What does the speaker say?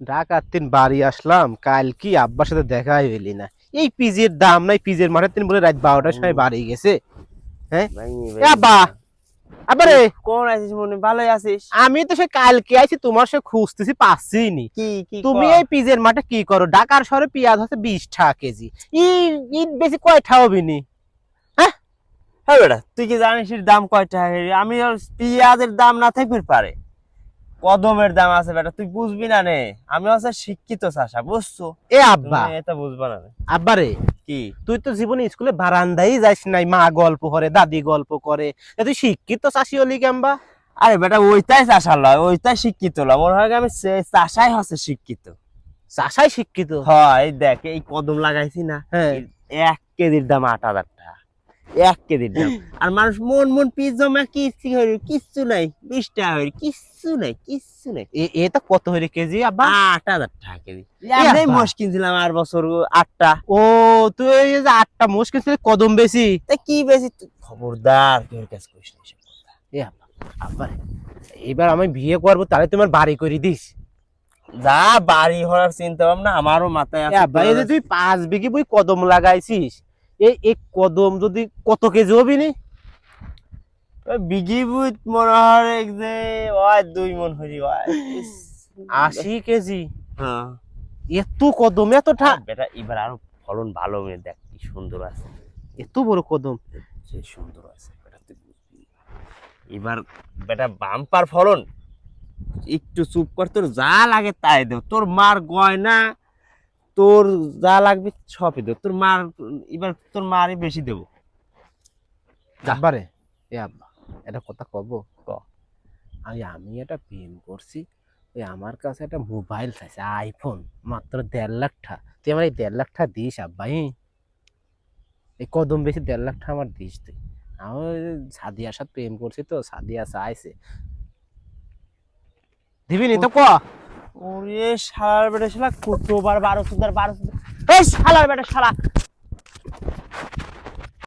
ঢাকার তিন বাড়ি আসলাম কাল কি আব্বার সাথে দেখাই হইলি না। এই পিজের দাম নাই পিজের মাঠে তিন বলে রাত বারোটার সময় বাড়ি গেছে। এ আব্বা আবারে কোন আছিস মনে? ভালোই আছিস? আমি তো সে কালকে আইছি তোমার সে খুঁজতেছি পাচ্ছি নি তুমি এই পিজের মাঠে কি করো? ঢাকার শহরে পেঁয়াজ হচ্ছে বিশ টাকা কেজি। বেশি নি? হ্যাঁ? বেটা তুই কি জানিস দাম আমি পেঁয়াজের দাম না থাকবে পারে। কদমের দাম আছে বেটা তুই বুঝবি না নে। আমি হচ্ছে শিক্ষিত চাষা বুঝছ? এ আব্বা। তুমি এটা বুঝবা না নে। আব্বারে কি? তুই তো জীবনে স্কুলে বারান্দাই যাইস নাই মা গল্প করে দাদি গল্প করে। তুই শিক্ষিত চাষি হলি কেমবা আরে বেটা ওইটাই চাষা লয় ওইটাই শিক্ষিত লয়। মনে হয় আমি চাষাই হচ্ছে শিক্ষিত। চাষাই শিক্ষিত? হয় দেখ এই কদম লাগাইছি না হ্যাঁ। এক কেজির দাম আট হাজার টাকা। এক কেজি দাম আর মানুষ মন মন পিস জমা কিস্তি হইল কিচ্ছু নাই। বিশ টাকা হইল কিচ্ছু নাই কিচ্ছু নাই। এটা কত হইরে কেজি আব্বা? আট হাজার টাকা কেজি। এমনি মোষ কিনছিলাম আর বছর আটটা। ও তুই এই যে আটটা মুশকিল ছিল কদম বেশি? তা কি বেশি? খবরদার তোর কাছে কইস না এসব এ আব্বা আব্বা এবার আমি বিয়ে করব তাহলে তোমার বাড়ি করে দিস। যা বাড়ি হওয়ার চিন্তা ভাবনা আমারও মাথায় আছে। তুই পাঁচ বিঘি বই কদম লাগাইছিস এই এই কদম যদি কত কেজি হবি নি? ওই বিঘি মনে হয় এক যে ওই দুই মন হরি ওই। ইস। আশি কেজি? হ্যাঁ। এত কদম এত এতটা বেটা এবার আরও ফলন ভালো মেয়ে দেখ কি সুন্দর আছে। এত বড় কদম। যে সুন্দর আছে বেটা তুই বুঝবি এবার বেটা বাম্পার ফলন একটু চুপ কর তোর যা লাগে তাই দেব তোর মার গয়না তোর যা লাগবে সবই দেব। তোর মার এবার তোর মারে বেশি দেবো। আব্বারে এ আব্বা এটা কথা কব? ক। আমি আমি এটা প্রেম করছি ওই আমার কাছে একটা মোবাইল আছে আইফোন মাত্র দেড় লাখ টাকা তুই আমার এই দেড় লাখ টাকা দিস আব্বা ই? এই কদম বেশি দেড় লাখ টাকা আমার দিস তুই। আমি সাদিয়ার সাথে প্রেম করছি তো সাদিয়া চাইছে। দিবি নি তো ক? ওরে শালার বেটা শালা কতবার বারো সুদার বারো সুদার এই শালার বেটা শালা।